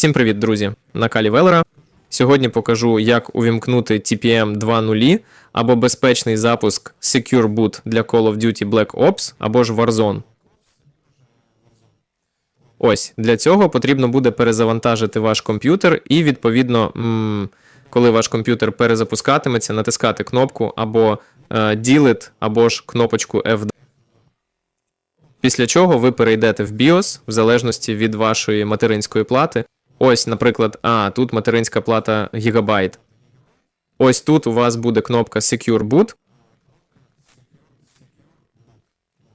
Всім привіт, друзі! На Калі Велера. Сьогодні покажу, як увімкнути TPM 2.0 або безпечний запуск Secure Boot для Call of Duty Black Ops або ж Warzone. Ось для цього потрібно буде перезавантажити ваш комп'ютер і, відповідно, коли ваш комп'ютер перезапускатиметься, натискати кнопку або е, Delete, або ж кнопочку F2. Після чого ви перейдете в BIOS в залежності від вашої материнської плати. Ось, наприклад, а, тут материнська плата Гігабайт. Ось тут у вас буде кнопка Secure Boot.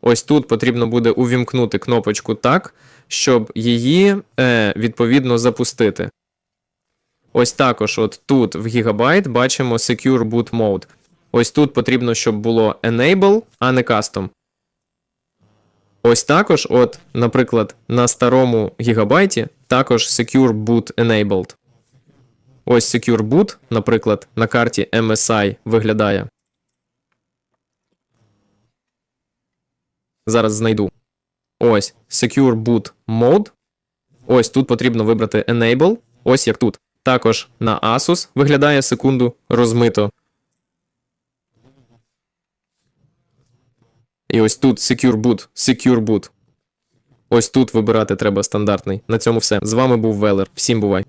Ось тут потрібно буде увімкнути кнопочку так, щоб її е, відповідно запустити. Ось також, от тут в Gigabyte бачимо Secure Boot Mode. Ось тут потрібно, щоб було Enable, а не Custom. Ось також, от, наприклад, на старому гігабайті також Secure Boot Enabled. Ось Secure Boot, наприклад, на карті MSI виглядає. Зараз знайду. Ось Secure Boot Mode. Ось тут потрібно вибрати Enable. Ось як тут. Також на Asus виглядає секунду розмито. І ось тут Secure Boot, Secure Boot. Ось тут вибирати треба стандартний. На цьому все. З вами був Велер. Всім бувай.